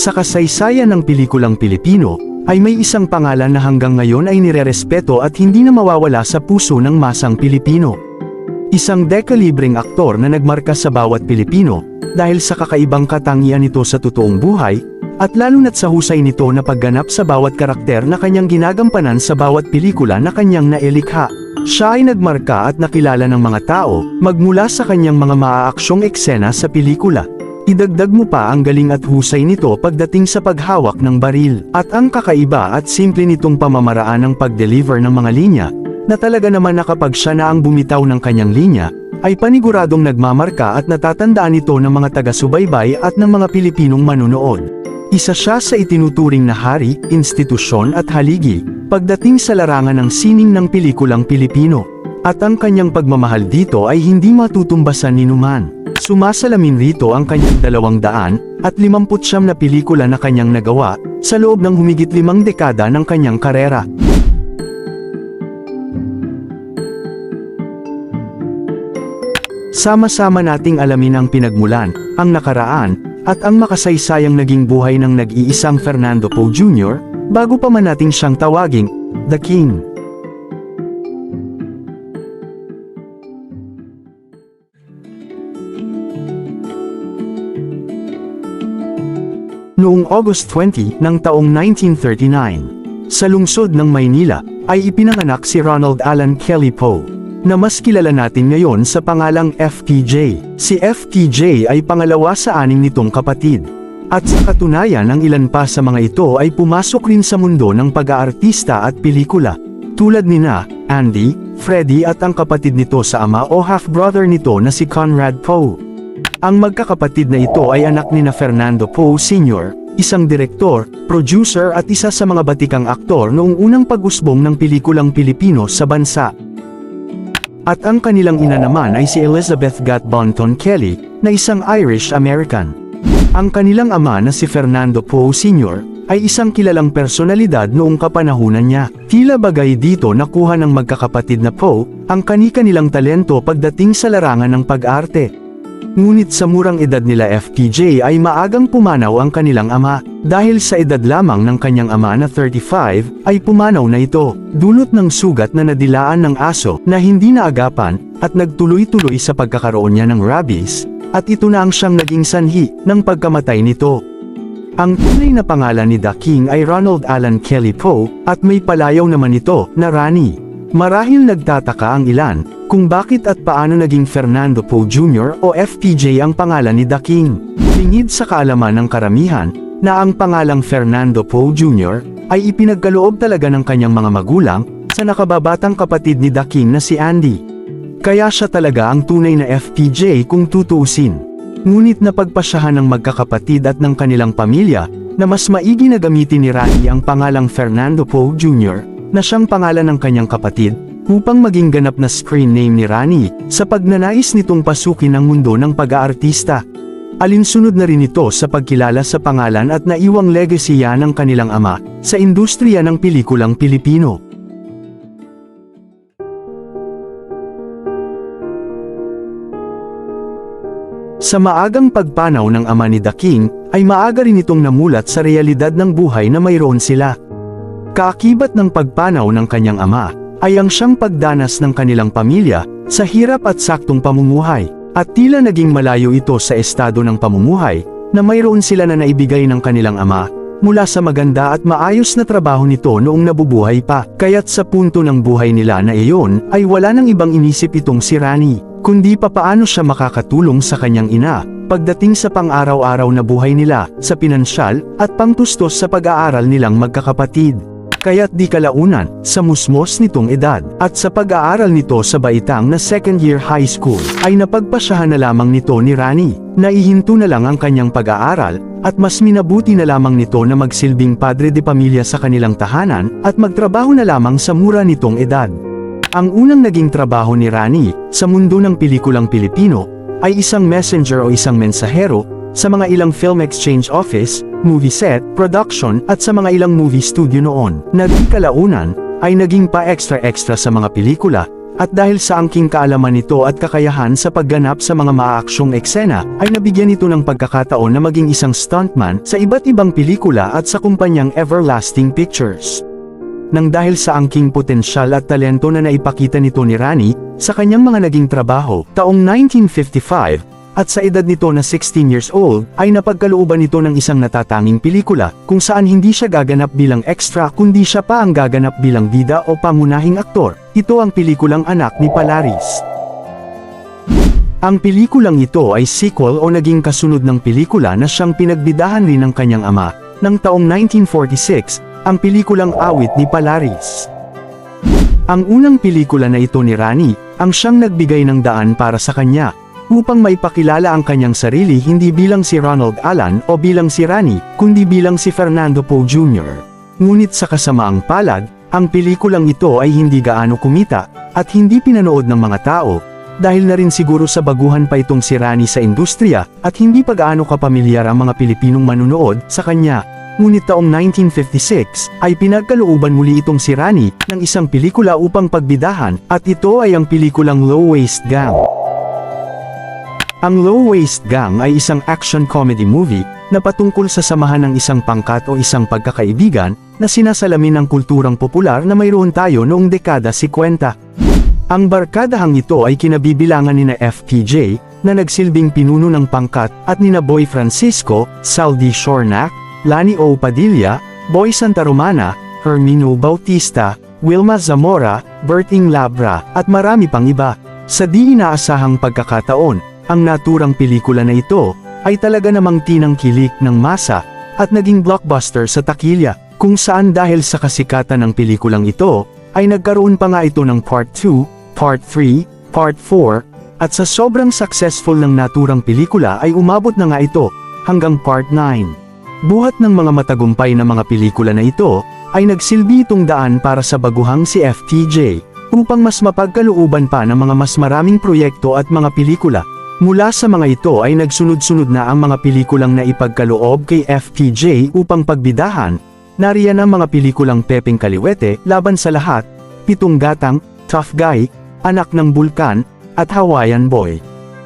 Sa kasaysayan ng pelikulang Pilipino, ay may isang pangalan na hanggang ngayon ay nirerespeto at hindi na mawawala sa puso ng masang Pilipino. Isang dekalibreng aktor na nagmarka sa bawat Pilipino, dahil sa kakaibang katangian nito sa totoong buhay, at lalo na't sa husay nito na pagganap sa bawat karakter na kanyang ginagampanan sa bawat pelikula na kanyang nailikha. Siya ay nagmarka at nakilala ng mga tao, magmula sa kanyang mga maaaksyong eksena sa pelikula. Idagdag mo pa ang galing at husay nito pagdating sa paghawak ng baril, at ang kakaiba at simple nitong pamamaraan ng pag-deliver ng mga linya, na talaga naman na siya na ang bumitaw ng kanyang linya, ay paniguradong nagmamarka at natatandaan ito ng mga taga-subaybay at ng mga Pilipinong manunood. Isa siya sa itinuturing na hari, institusyon at haligi, pagdating sa larangan ng sining ng pelikulang Pilipino. At ang kanyang pagmamahal dito ay hindi matutumbasan ni Numan. Sumasalamin rito ang kanyang dalawang daan at limamput siyam na pelikula na kanyang nagawa sa loob ng humigit limang dekada ng kanyang karera. Sama-sama nating alamin ang pinagmulan, ang nakaraan, at ang makasaysayang naging buhay ng nag-iisang Fernando Poe Jr., bago pa man nating siyang tawaging, The King. Noong August 20 ng taong 1939, sa lungsod ng Maynila, ay ipinanganak si Ronald Allen Kelly Poe, na mas kilala natin ngayon sa pangalang FPJ. Si FPJ ay pangalawa sa aning nitong kapatid. At sa katunayan ang ilan pa sa mga ito ay pumasok rin sa mundo ng pag-aartista at pelikula. Tulad ni na, Andy, Freddie at ang kapatid nito sa ama o half-brother nito na si Conrad Poe. Ang magkakapatid na ito ay anak ni na Fernando Poe Sr., isang direktor, producer at isa sa mga batikang aktor noong unang pag-usbong ng pelikulang Pilipino sa bansa. At ang kanilang ina naman ay si Elizabeth Gat Bonton Kelly, na isang Irish-American. Ang kanilang ama na si Fernando Poe Sr., ay isang kilalang personalidad noong kapanahunan niya. Tila bagay dito nakuha ng magkakapatid na Poe, ang kani-kanilang talento pagdating sa larangan ng pag-arte. Ngunit sa murang edad nila FPJ ay maagang pumanaw ang kanilang ama. Dahil sa edad lamang ng kanyang ama na 35, ay pumanaw na ito, dulot ng sugat na nadilaan ng aso na hindi naagapan, at nagtuloy-tuloy sa pagkakaroon niya ng rabies, at ito na ang siyang naging sanhi ng pagkamatay nito. Ang tunay na pangalan ni The King ay Ronald Allen Kelly Poe, at may palayaw naman ito na Rani. Marahil nagtataka ang ilan, kung bakit at paano naging Fernando Poe Jr. o FPJ ang pangalan ni The King. Lingid sa kaalaman ng karamihan, na ang pangalang Fernando Poe Jr. ay ipinagkaloob talaga ng kanyang mga magulang, sa nakababatang kapatid ni The King na si Andy. Kaya siya talaga ang tunay na FPJ kung tutuusin. Ngunit napagpasyahan ng magkakapatid at ng kanilang pamilya, na mas maigi na gamitin ni Rani ang pangalang Fernando Poe Jr., na siyang pangalan ng kanyang kapatid, upang maging ganap na screen name ni Rani, sa pagnanais nitong pasukin ang mundo ng pag-aartista. Alinsunod na rin ito sa pagkilala sa pangalan at naiwang legasiya ng kanilang ama, sa industriya ng pelikulang Pilipino. Sa maagang pagpanaw ng ama ni The King, ay maaga rin itong namulat sa realidad ng buhay na mayroon sila. Kaakibat ng pagpanaw ng kanyang ama, ay ang siyang pagdanas ng kanilang pamilya, sa hirap at saktong pamumuhay, at tila naging malayo ito sa estado ng pamumuhay, na mayroon sila na naibigay ng kanilang ama, mula sa maganda at maayos na trabaho nito noong nabubuhay pa. Kaya't sa punto ng buhay nila na iyon, ay wala nang ibang inisip itong si Rani, kundi papaano siya makakatulong sa kanyang ina, pagdating sa pang-araw-araw na buhay nila, sa pinansyal, at pangtustos sa pag-aaral nilang magkakapatid. Kaya't di kalaunan, sa musmos nitong edad, at sa pag-aaral nito sa baitang na second year high school, ay napagpasyahan na lamang nito ni Rani, na ihinto na lang ang kanyang pag-aaral, at mas minabuti na lamang nito na magsilbing padre de pamilya sa kanilang tahanan, at magtrabaho na lamang sa mura nitong edad. Ang unang naging trabaho ni Rani, sa mundo ng pelikulang Pilipino, ay isang messenger o isang mensahero, sa mga ilang film exchange office, movie set, production, at sa mga ilang movie studio noon. Naging kalaunan, ay naging pa extra-extra sa mga pelikula, At dahil sa angking kaalaman nito at kakayahan sa pagganap sa mga maaaksyong eksena, ay nabigyan ito ng pagkakataon na maging isang stuntman sa iba't ibang pelikula at sa kumpanyang Everlasting Pictures. Nang dahil sa angking potensyal at talento na naipakita nito ni Rani, sa kanyang mga naging trabaho, taong 1955, at sa edad nito na 16 years old, ay napagkalooban nito ng isang natatanging pelikula, kung saan hindi siya gaganap bilang extra kundi siya pa ang gaganap bilang bida o pangunahing aktor. Ito ang pelikulang Anak ni Palaris. Ang pelikulang ito ay sequel o naging kasunod ng pelikula na siyang pinagbidahan rin ng kanyang ama, ng taong 1946, ang pelikulang Awit ni Palaris. Ang unang pelikula na ito ni Rani, ang siyang nagbigay ng daan para sa kanya, upang maipakilala ang kanyang sarili hindi bilang si Ronald Alan o bilang si Rani, kundi bilang si Fernando Poe Jr. Ngunit sa kasamaang palad, ang pelikulang ito ay hindi gaano kumita, at hindi pinanood ng mga tao, dahil na rin siguro sa baguhan pa itong si Rani sa industriya, at hindi pa gaano kapamilyar ang mga Pilipinong manunood sa kanya. Ngunit taong 1956, ay pinagkalooban muli itong si Rani ng isang pelikula upang pagbidahan, at ito ay ang pelikulang Low Waist Gang. Ang Low Waist Gang ay isang action comedy movie na patungkol sa samahan ng isang pangkat o isang pagkakaibigan na sinasalamin ng kulturang popular na mayroon tayo noong dekada 50. Ang barkadahang ito ay kinabibilangan ni na FPJ na nagsilbing pinuno ng pangkat at nina Boy Francisco, Saldi Shornac, Lani O. Padilla, Boy Santa Romana, Hermino Bautista, Wilma Zamora, Berting Labra, at marami pang iba. Sa di inaasahang pagkakataon, ang naturang pelikula na ito, ay talaga namang tinangkilik ng masa, at naging blockbuster sa takilya, kung saan dahil sa kasikatan ng pelikulang ito, ay nagkaroon pa nga ito ng Part 2, Part 3, Part 4, at sa sobrang successful ng naturang pelikula ay umabot na nga ito, hanggang Part 9. Buhat ng mga matagumpay na mga pelikula na ito, ay nagsilbi itong daan para sa baguhang si FTJ, upang mas mapagkalooban pa ng mga mas maraming proyekto at mga pelikula, Mula sa mga ito ay nagsunod-sunod na ang mga pelikulang na ipagkaloob kay FPJ upang pagbidahan, nariyan ang mga pelikulang Pepeng Kaliwete, Laban sa Lahat, Pitong Gatang, Tough Guy, Anak ng Bulkan, at Hawaiian Boy.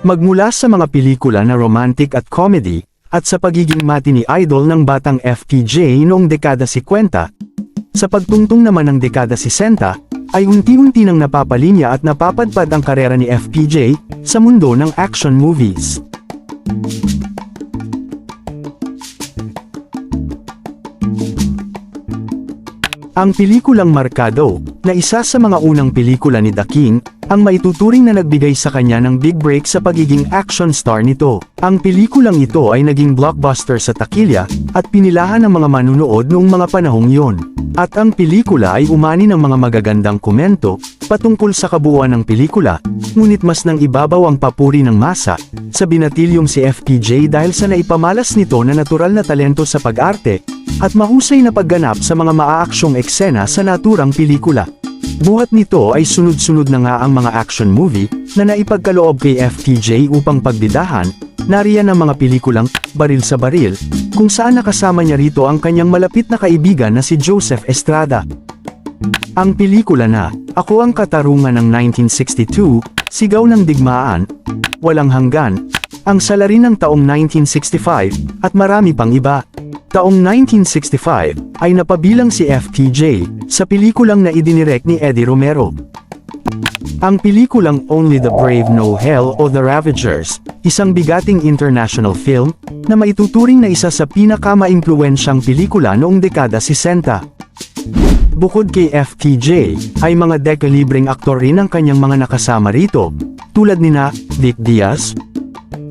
Magmula sa mga pelikula na romantic at comedy, at sa pagiging mati ni idol ng batang FPJ noong dekada 50, sa pagtungtong naman ng dekada 60, ay unti-unti nang napapalinya at napapadpad ang karera ni FPJ sa mundo ng action movies. Ang pelikulang Markado, na isa sa mga unang pelikula ni The King, ang maituturing na nagbigay sa kanya ng big break sa pagiging action star nito. Ang pelikulang ito ay naging blockbuster sa takilya, at pinilahan ng mga manunood noong mga panahong yon. At ang pelikula ay umani ng mga magagandang komento, patungkol sa kabuuan ng pelikula, ngunit mas nang ibabaw ang papuri ng masa, sa binatilyong si FPJ dahil sa naipamalas nito na natural na talento sa pag-arte, at mahusay na pagganap sa mga maaaksyong eksena sa naturang pelikula. Buhat nito ay sunod-sunod na nga ang mga action movie na naipagkaloob kay FTJ upang pagbidahan, nariyan ang mga pelikulang Baril sa Baril, kung saan nakasama niya rito ang kanyang malapit na kaibigan na si Joseph Estrada. Ang pelikula na Ako ang Katarungan ng 1962, Sigaw ng Digmaan, Walang Hanggan, ang salarin ng taong 1965, at marami pang iba. Taong 1965, ay napabilang si FTJ, sa pelikulang na idinirect ni Eddie Romero. Ang pelikulang Only the Brave Know Hell o The Ravagers, isang bigating international film, na maituturing na isa sa pinakamaimpluwensyang pelikula noong dekada 60. Bukod kay FTJ, ay mga dekalibreng aktor rin ang kanyang mga nakasama rito, tulad nina Vic Diaz,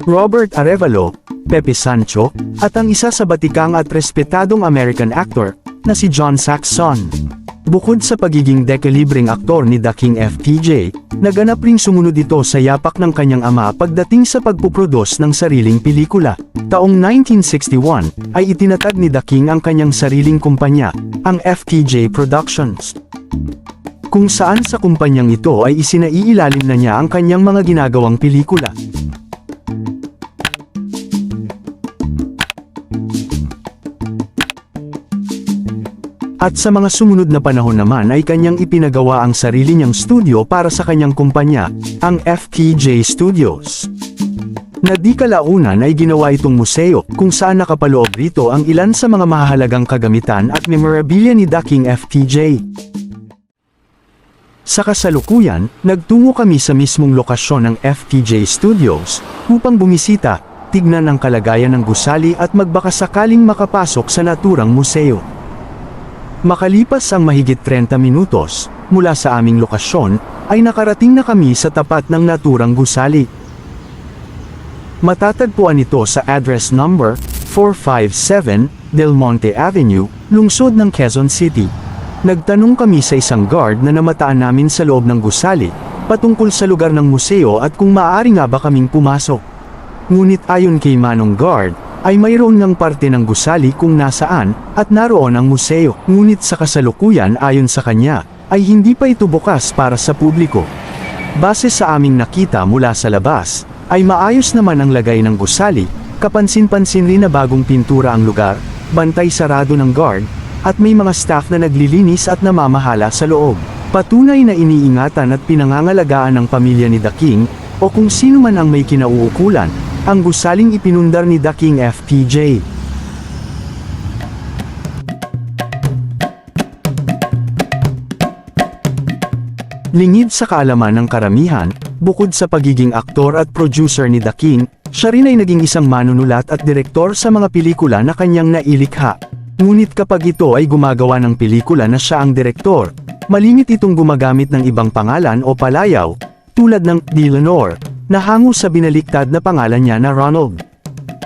Robert Arevalo, Pepe Sancho, at ang isa sa batikang at respetadong American actor, na si John Saxon. Bukod sa pagiging dekalibreng aktor ni The King FTJ, naganap ring sumunod ito sa yapak ng kanyang ama pagdating sa pagpuprodos ng sariling pelikula. Taong 1961, ay itinatag ni The King ang kanyang sariling kumpanya, ang FTJ Productions. Kung saan sa kumpanyang ito ay isinaiilalim na niya ang kanyang mga ginagawang pelikula. At sa mga sumunod na panahon naman ay kanyang ipinagawa ang sarili niyang studio para sa kanyang kumpanya, ang FTJ Studios. Na di kalaunan ay ginawa itong museo kung saan nakapaloob rito ang ilan sa mga mahalagang kagamitan at memorabilia ni Daking FTJ. Sa kasalukuyan, nagtungo kami sa mismong lokasyon ng FTJ Studios upang bumisita, tignan ang kalagayan ng gusali at magbakasakaling makapasok sa naturang museo. Makalipas ang mahigit 30 minutos, mula sa aming lokasyon, ay nakarating na kami sa tapat ng naturang gusali. Matatagpuan ito sa address number 457 Del Monte Avenue, lungsod ng Quezon City. Nagtanong kami sa isang guard na namataan namin sa loob ng gusali, patungkol sa lugar ng museo at kung maaari nga ba kaming pumasok. Ngunit ayon kay Manong Guard, ay mayroon ng parte ng gusali kung nasaan, at naroon ang museo. Ngunit sa kasalukuyan ayon sa kanya, ay hindi pa ito bukas para sa publiko. Base sa aming nakita mula sa labas, ay maayos naman ang lagay ng gusali, kapansin-pansin rin na bagong pintura ang lugar, bantay sarado ng guard, at may mga staff na naglilinis at namamahala sa loob. Patunay na iniingatan at pinangangalagaan ng pamilya ni The King, o kung sino man ang may kinauukulan, ang gusaling ipinundar ni The King FPJ. Lingid sa kaalaman ng karamihan, bukod sa pagiging aktor at producer ni The King, siya rin ay naging isang manunulat at direktor sa mga pelikula na kanyang nailikha. Ngunit kapag ito ay gumagawa ng pelikula na siya ang direktor, malimit itong gumagamit ng ibang pangalan o palayaw, tulad ng Delanor, na hango sa binaliktad na pangalan niya na Ronald.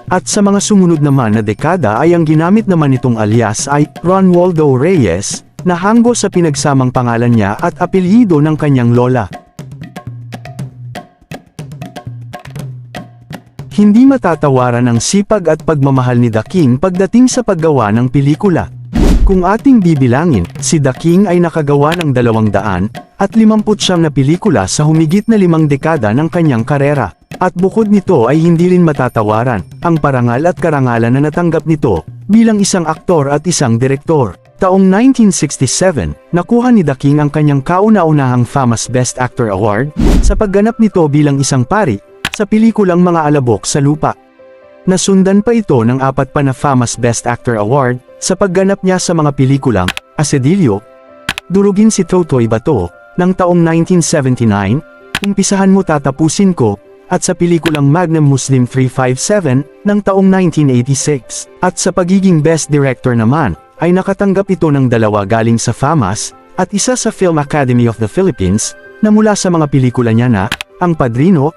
At sa mga sumunod naman na dekada ay ang ginamit naman itong alias ay Ron Waldo Reyes, na hanggo sa pinagsamang pangalan niya at apelyido ng kanyang lola. Hindi matatawaran ang sipag at pagmamahal ni The King pagdating sa paggawa ng pelikula. Kung ating bibilangin, si The King ay nakagawa ng 200 at 59 na pelikula sa humigit na limang dekada ng kanyang karera. At bukod nito ay hindi rin matatawaran ang parangal at karangalan na natanggap nito bilang isang aktor at isang direktor. Taong 1967, nakuha ni The King ang kanyang kauna-unahang Famous Best Actor Award sa pagganap nito bilang isang pari sa pelikulang Mga Alabok sa Lupa. Nasundan pa ito ng apat pa na Famous Best Actor Award sa pagganap niya sa mga pelikulang Asedilyo, Durugin si Totoy Bato, ng taong 1979, Umpisahan mo tatapusin ko, at sa pelikulang Magnum Muslim 357 ng taong 1986. At sa pagiging Best Director naman, ay nakatanggap ito ng dalawa galing sa FAMAS, at isa sa Film Academy of the Philippines, na mula sa mga pelikula niya na, Ang Padrino,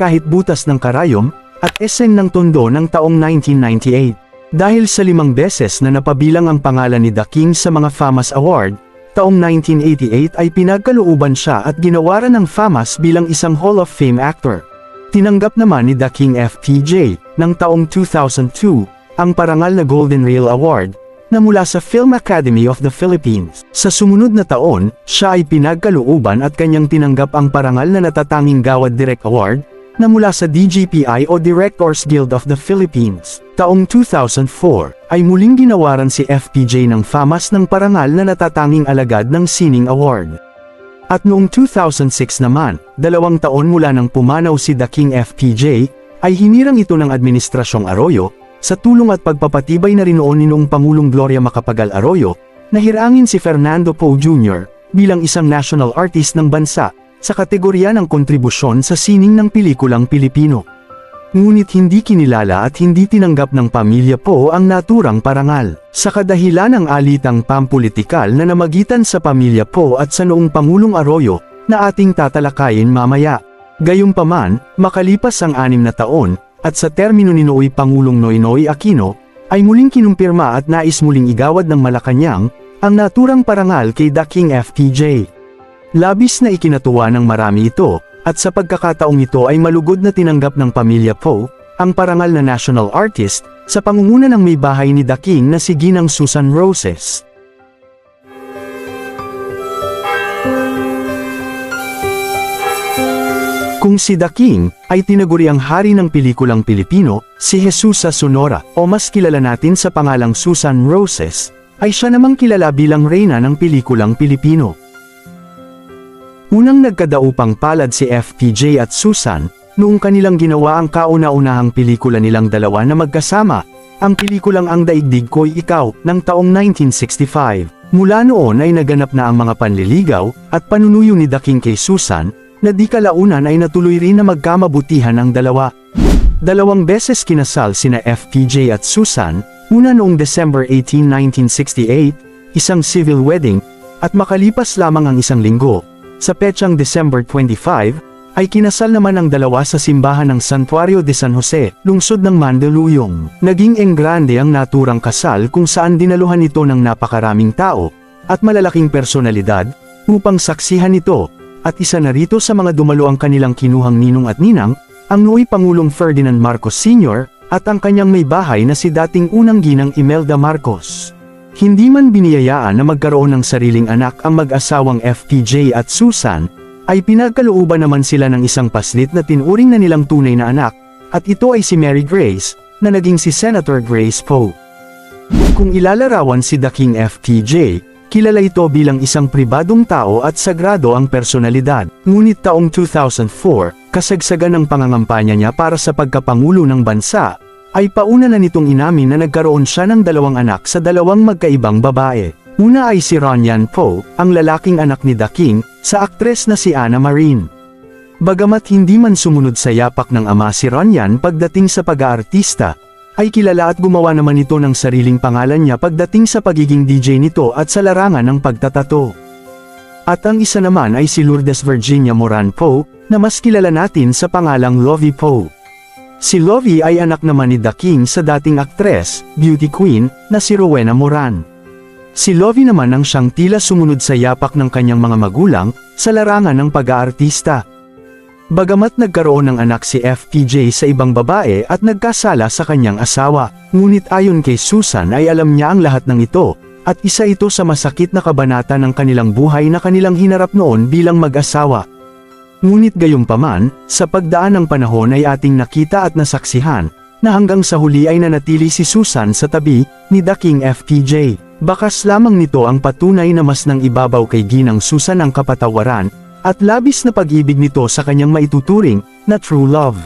Kahit Butas ng Karayom, at Eseng ng Tondo ng taong 1998. Dahil sa limang beses na napabilang ang pangalan ni The King sa mga FAMAS Award, taong 1988 ay pinagkalooban siya at ginawaran ng FAMAS bilang isang Hall of Fame actor. Tinanggap naman ni The King FTJ, ng taong 2002, ang parangal na Golden Rail Award, na mula sa Film Academy of the Philippines. Sa sumunod na taon, siya ay pinagkalooban at kanyang tinanggap ang parangal na natatanging Gawad Direct Award, na mula sa DGPI o Directors Guild of the Philippines. Taong 2004, ay muling ginawaran si FPJ ng FAMAS ng parangal na natatanging alagad ng Sining Award. At noong 2006 naman, dalawang taon mula nang pumanaw si The King FPJ, ay hinirang ito ng Administrasyong Arroyo, sa tulong at pagpapatibay na rin noon ni noong Pangulong Gloria Macapagal Arroyo, nahirangin si Fernando Poe Jr. bilang isang national artist ng bansa, sa kategorya ng kontribusyon sa sining ng pelikulang Pilipino. Ngunit hindi kinilala at hindi tinanggap ng pamilya po ang naturang parangal. Sa kadahilan ng alitang pampolitikal na namagitan sa pamilya po at sa noong Pangulong Arroyo, na ating tatalakayin mamaya. Gayunpaman, makalipas ang anim na taon, at sa termino ni Nooy Pangulong Noynoy Aquino, ay muling kinumpirma at nais muling igawad ng Malacanang, ang naturang parangal kay The King FTJ. Labis na ikinatuwa ng marami ito, at sa pagkakataong ito ay malugod na tinanggap ng pamilya Poe, ang parangal na national artist, sa pangunguna ng may bahay ni The King na si Ginang Susan Roses. Kung si The King ay tinaguriang hari ng pelikulang Pilipino, si Jesus sa Sonora o mas kilala natin sa pangalang Susan Roses, ay siya namang kilala bilang reyna ng pelikulang Pilipino. Unang nagkadaupang palad si FPJ at Susan, noong kanilang ginawa ang kauna-unahang pelikula nilang dalawa na magkasama, ang pelikulang Ang Daigdig Ko'y Ikaw, ng taong 1965. Mula noon ay naganap na ang mga panliligaw, at panunuyo ni Daking kay Susan, na di kalaunan ay natuloy rin na magkamabutihan ang dalawa. Dalawang beses kinasal sina FPJ at Susan, una noong December 18, 1968, isang civil wedding, at makalipas lamang ang isang linggo, sa petsang December 25, ay kinasal naman ang dalawa sa simbahan ng Santuario de San Jose, lungsod ng Mandaluyong. Naging enggrande ang naturang kasal kung saan dinaluhan ito ng napakaraming tao, at malalaking personalidad, upang saksihan ito, at isa na rito sa mga dumalo ang kanilang kinuhang ninong at ninang, ang nuoy Pangulong Ferdinand Marcos Sr., at ang kanyang may bahay na si dating unang ginang Imelda Marcos. Hindi man biniyayaan na magkaroon ng sariling anak ang mag-asawang FPJ at Susan, ay pinagkalooban naman sila ng isang paslit na tinuring na nilang tunay na anak, at ito ay si Mary Grace, na naging si Senator Grace Poe. Kung ilalarawan si The King FPJ, kilala ito bilang isang pribadong tao at sagrado ang personalidad. Ngunit taong 2004, kasagsagan ng pangangampanya niya para sa pagkapangulo ng bansa, ay pauna na nitong inamin na nagkaroon siya ng dalawang anak sa dalawang magkaibang babae. Una ay si Ronyan Poe, ang lalaking anak ni The King, sa aktres na si Anna Marine. Bagamat hindi man sumunod sa yapak ng ama si Ronyan pagdating sa pag-aartista, ay kilala at gumawa naman ito ng sariling pangalan niya pagdating sa pagiging DJ nito at sa larangan ng pagtatato. At ang isa naman ay si Lourdes Virginia Moran Poe, na mas kilala natin sa pangalang Lovie Poe. Si Lovie ay anak naman ni The King sa dating aktres, beauty queen, na si Rowena Moran. Si Lovie naman ang siyang tila sumunod sa yapak ng kanyang mga magulang, sa larangan ng pag-aartista. Bagamat nagkaroon ng anak si FPJ sa ibang babae at nagkasala sa kanyang asawa, ngunit ayon kay Susan ay alam niya ang lahat ng ito, at isa ito sa masakit na kabanata ng kanilang buhay na kanilang hinarap noon bilang mag-asawa. Ngunit gayunpaman, sa pagdaan ng panahon ay ating nakita at nasaksihan, na hanggang sa huli ay nanatili si Susan sa tabi, ni The King FPJ. Bakas lamang nito ang patunay na mas nang ibabaw kay Ginang Susan ang kapatawaran, at labis na pag-ibig nito sa kanyang maituturing, na true love.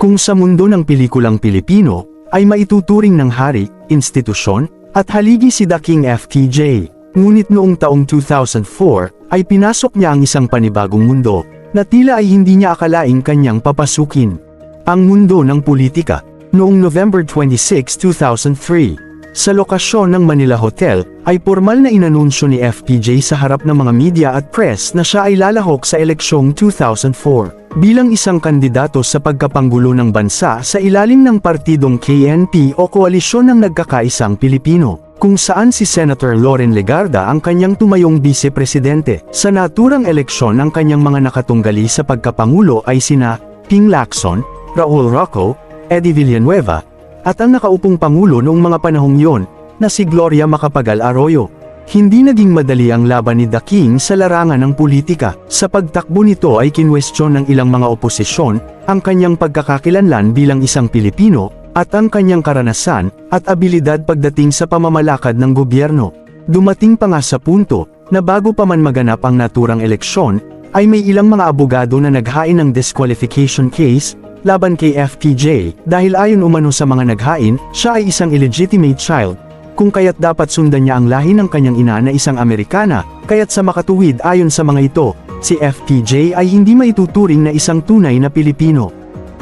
Kung sa mundo ng pelikulang Pilipino, ay maituturing ng hari, institusyon, at haligi si The King FTJ. Ngunit noong taong 2004, ay pinasok niya ang isang panibagong mundo, na tila ay hindi niya akalaing kanyang papasukin. Ang mundo ng politika, noong November 26, 2003. Sa lokasyon ng Manila Hotel, ay formal na inanunsyo ni FPJ sa harap ng mga media at press na siya ay lalahok sa eleksyong 2004. Bilang isang kandidato sa pagkapanggulo ng bansa sa ilalim ng partidong KNP o Koalisyon ng Nagkakaisang Pilipino, kung saan si Senator Loren Legarda ang kanyang tumayong vice-presidente. Sa naturang eleksyon ang kanyang mga nakatunggali sa pagkapangulo ay sina Ping Lacson, Raul Rocco, Eddie Villanueva, at ang nakaupong pangulo noong mga panahong yon, na si Gloria Macapagal Arroyo. Hindi naging madali ang laban ni The King sa larangan ng politika. Sa pagtakbo nito ay kinwestiyon ng ilang mga oposisyon, ang kanyang pagkakakilanlan bilang isang Pilipino, at ang kanyang karanasan, at abilidad pagdating sa pamamalakad ng gobyerno. Dumating pa nga sa punto, na bago pa man maganap ang naturang eleksyon, ay may ilang mga abogado na naghain ng disqualification case, laban kay FPJ, dahil ayon umano sa mga naghain, siya ay isang illegitimate child, kung kaya't dapat sundan niya ang lahi ng kanyang ina na isang Amerikana, kaya't sa makatuwid ayon sa mga ito, si FPJ ay hindi maituturing na isang tunay na Pilipino.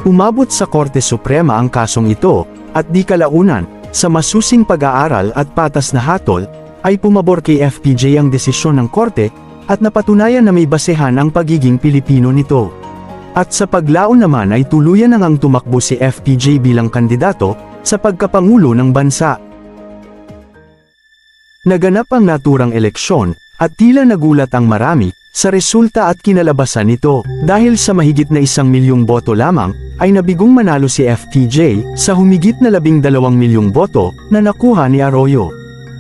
Umabot sa Korte Suprema ang kasong ito, at di kalaunan, sa masusing pag-aaral at patas na hatol, ay pumabor kay FPJ ang desisyon ng Korte, at napatunayan na may basehan ang pagiging Pilipino nito. At sa paglaon naman ay tuluyan na ngang tumakbo si FPJ bilang kandidato sa pagkapangulo ng bansa. Naganap ang naturang eleksyon, at tila nagulat ang marami, sa resulta at kinalabasan nito. Dahil sa mahigit na isang milyong boto lamang, ay nabigong manalo si FTJ, sa humigit na labing dalawang milyong boto, na nakuha ni Arroyo.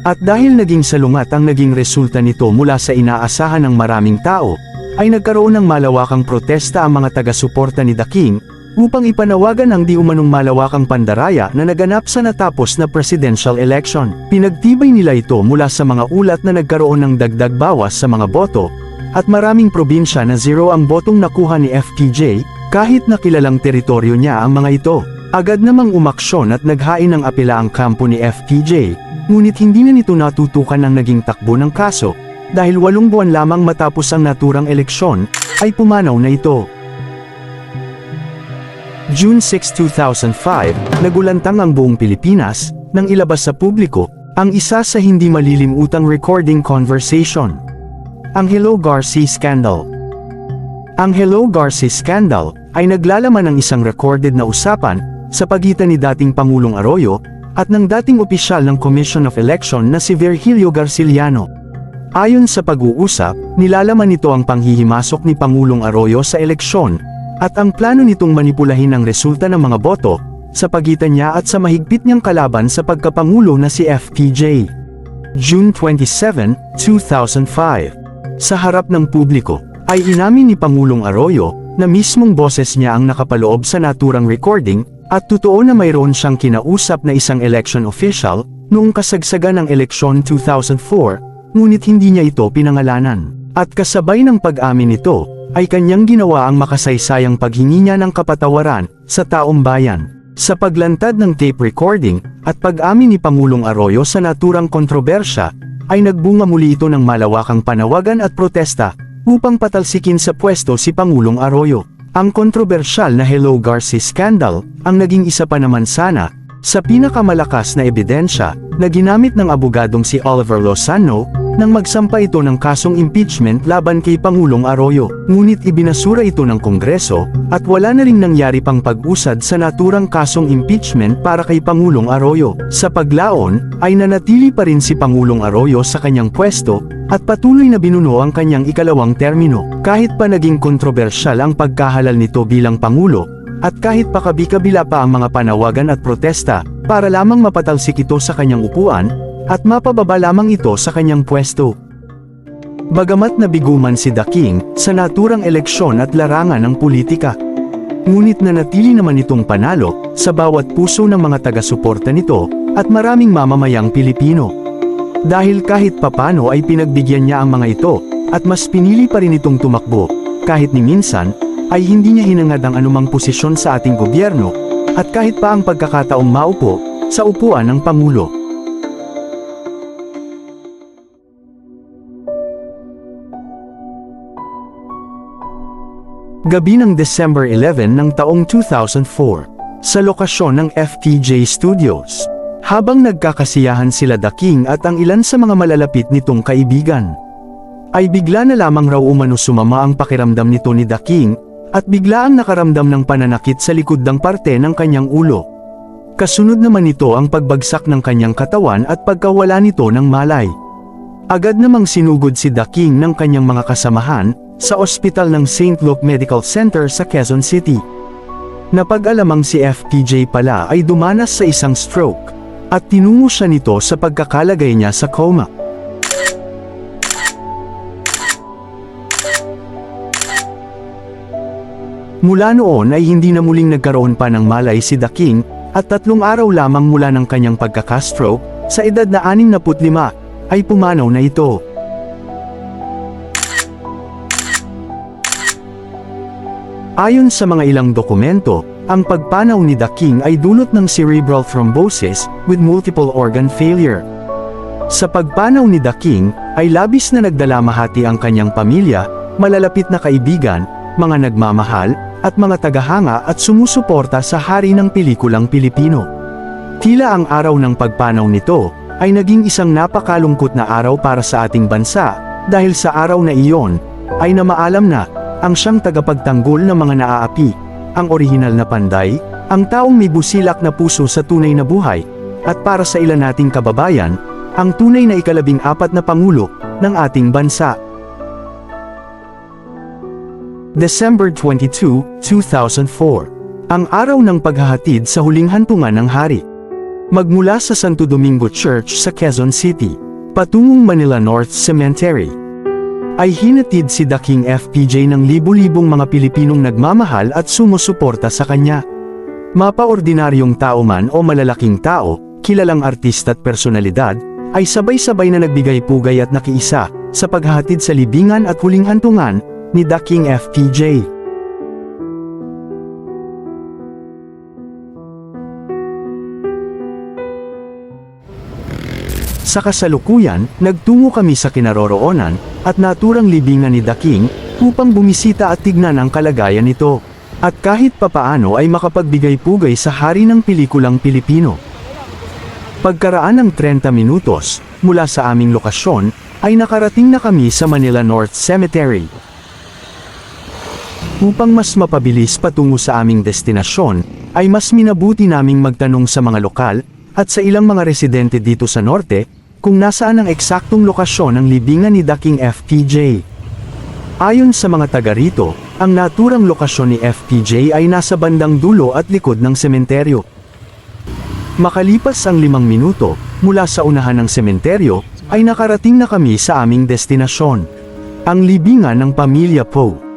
At dahil naging salungat ang naging resulta nito mula sa inaasahan ng maraming tao, ay nagkaroon ng malawakang protesta ang mga taga-suporta ni The King, upang ipanawagan ang di umanong malawakang pandaraya na naganap sa natapos na presidential election. Pinagtibay nila ito mula sa mga ulat na nagkaroon ng dagdag bawas sa mga boto, at maraming probinsya na zero ang botong nakuha ni FTJ, kahit na kilalang teritoryo niya ang mga ito. Agad namang umaksyon at naghain ng apela ang kampo ni FTJ, ngunit hindi na nito natutukan ang naging takbo ng kaso, dahil walong buwan lamang matapos ang naturang eleksyon, ay pumanaw na ito. June 6, 2005, nagulantang ang buong Pilipinas, nang ilabas sa publiko, ang isa sa hindi malilimutang recording conversation. Ang Hello Garci Scandal Ang Hello Garci Scandal ay naglalaman ng isang recorded na usapan sa pagitan ni dating Pangulong Arroyo at ng dating opisyal ng Commission of Election na si Virgilio Garciliano. Ayon sa pag-uusap, nilalaman nito ang panghihimasok ni Pangulong Arroyo sa eleksyon, at ang plano nitong manipulahin ang resulta ng mga boto, sa pagitan niya at sa mahigpit niyang kalaban sa pagkapangulo na si FPJ. June 27, 2005 Sa harap ng publiko, ay inamin ni Pangulong Arroyo, na mismong boses niya ang nakapaloob sa naturang recording, at totoo na mayroon siyang kinausap na isang election official, noong kasagsagan ng eleksyon 2004, ngunit hindi niya ito pinangalanan. At kasabay ng pag-amin nito, ay kanyang ginawa ang makasaysayang paghingi niya ng kapatawaran sa taong bayan. Sa paglantad ng tape recording at pag-amin ni Pangulong Arroyo sa naturang kontrobersya, ay nagbunga muli ito ng malawakang panawagan at protesta upang patalsikin sa pwesto si Pangulong Arroyo. Ang kontrobersyal na Hello Garci scandal ang naging isa pa naman sana sa pinakamalakas na ebidensya na ginamit ng abogadong si Oliver Lozano nang magsampa ito ng kasong impeachment laban kay Pangulong Arroyo. Ngunit ibinasura ito ng Kongreso, at wala na ring nangyari pang pag-usad sa naturang kasong impeachment para kay Pangulong Arroyo. Sa paglaon, ay nanatili pa rin si Pangulong Arroyo sa kanyang pwesto, at patuloy na binuno ang kanyang ikalawang termino. Kahit pa naging kontrobersyal ang pagkahalal nito bilang Pangulo, at kahit pa kabi-kabila pa ang mga panawagan at protesta, para lamang mapatalsik ito sa kanyang upuan, at mapababa lamang ito sa kanyang pwesto. Bagamat nabiguman si The King sa naturang eleksyon at larangan ng politika. Ngunit nanatili naman itong panalo sa bawat puso ng mga taga-suporta nito at maraming mamamayang Pilipino. Dahil kahit papano ay pinagbigyan niya ang mga ito at mas pinili pa rin itong tumakbo kahit ni minsan ay hindi niya hinangad ang anumang posisyon sa ating gobyerno at kahit pa ang pagkakataong maupo sa upuan ng Pangulo. Gabi ng December 11 ng taong 2004, sa lokasyon ng FTJ Studios. Habang nagkakasiyahan sila The King at ang ilan sa mga malalapit nitong kaibigan. Ay bigla na lamang raw umano sumama ang pakiramdam nito ni The King, at bigla ang nakaramdam ng pananakit sa likod ng parte ng kanyang ulo. Kasunod naman nito ang pagbagsak ng kanyang katawan at pagkawala nito ng malay. Agad namang sinugod si The King ng kanyang mga kasamahan, sa ospital ng St. Luke Medical Center sa Quezon City. Napag-alamang si FTJ pala ay dumanas sa isang stroke, at tinungo siya nito sa pagkakalagay niya sa coma. Mula noon ay hindi na muling nagkaroon pa ng malay si The King, at tatlong araw lamang mula ng kanyang pagkakastroke, sa edad na 65, ay pumanaw na ito. Ayon sa mga ilang dokumento, ang pagpanaw ni The King ay dulot ng cerebral thrombosis with multiple organ failure. Sa pagpanaw ni The King, ay labis na nagdalamahati ang kanyang pamilya, malalapit na kaibigan, mga nagmamahal, at mga tagahanga at sumusuporta sa hari ng pelikulang Pilipino. Tila ang araw ng pagpanaw nito, ay naging isang napakalungkot na araw para sa ating bansa, dahil sa araw na iyon, ay namaalam na, ang siyang tagapagtanggol ng mga naaapi, ang orihinal na panday, ang taong may busilak na puso sa tunay na buhay, at para sa ilan nating kababayan, ang tunay na ikalabing apat na pangulo ng ating bansa. December 22, 2004 Ang araw ng paghahatid sa huling hantungan ng hari. Magmula sa Santo Domingo Church sa Quezon City, patungong Manila North Cemetery. ay hinatid si The King FPJ ng libu-libong mga Pilipinong nagmamahal at sumusuporta sa kanya. Mapaordinaryong tao man o malalaking tao, kilalang artista at personalidad, ay sabay-sabay na nagbigay pugay at nakiisa sa paghahatid sa libingan at huling hantungan ni The King FPJ. Sa kasalukuyan, nagtungo kami sa kinaroroonan at naturang libingan ni The King upang bumisita at tignan ang kalagayan nito. At kahit papaano ay makapagbigay pugay sa hari ng pelikulang Pilipino. Pagkaraan ng 30 minutos, mula sa aming lokasyon, ay nakarating na kami sa Manila North Cemetery. Upang mas mapabilis patungo sa aming destinasyon, ay mas minabuti naming magtanong sa mga lokal, at sa ilang mga residente dito sa norte, kung nasaan ang eksaktong lokasyon ng libingan ni Daking FPJ. Ayon sa mga taga rito, ang naturang lokasyon ni FPJ ay nasa bandang dulo at likod ng sementeryo. Makalipas ang limang minuto, mula sa unahan ng sementeryo, ay nakarating na kami sa aming destinasyon. Ang libingan ng pamilya Poe.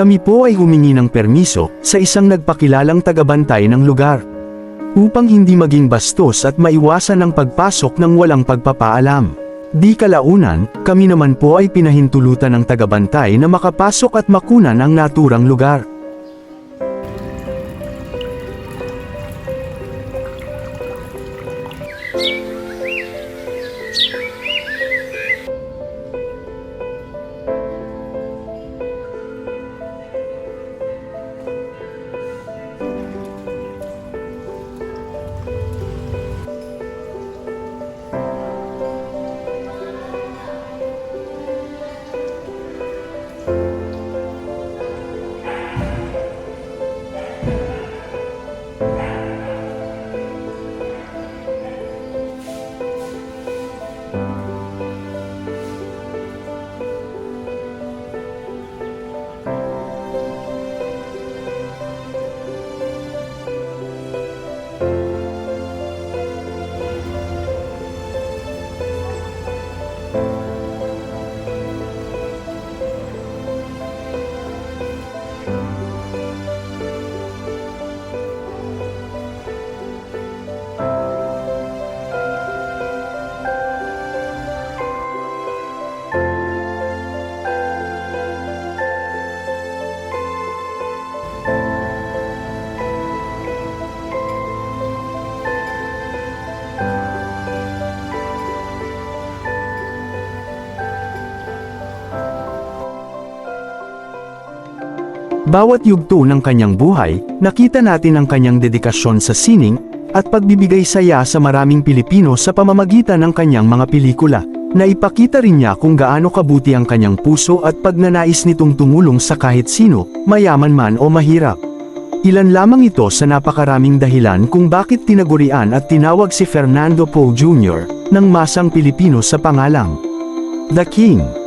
Kami po ay humingi ng permiso sa isang nagpakilalang tagabantay ng lugar. Upang hindi maging bastos at maiwasan ang pagpasok ng walang pagpapaalam. Di kalaunan, kami naman po ay pinahintulutan ng tagabantay na makapasok at makunan ang naturang lugar. Bawat yugto ng kanyang buhay, nakita natin ang kanyang dedikasyon sa sining, at pagbibigay saya sa maraming Pilipino sa pamamagitan ng kanyang mga pelikula. Naipakita rin niya kung gaano kabuti ang kanyang puso at pagnanais nitong tumulong sa kahit sino, mayaman man o mahirap. Ilan lamang ito sa napakaraming dahilan kung bakit tinagurian at tinawag si Fernando Poe Jr. ng masang Pilipino sa pangalang The King.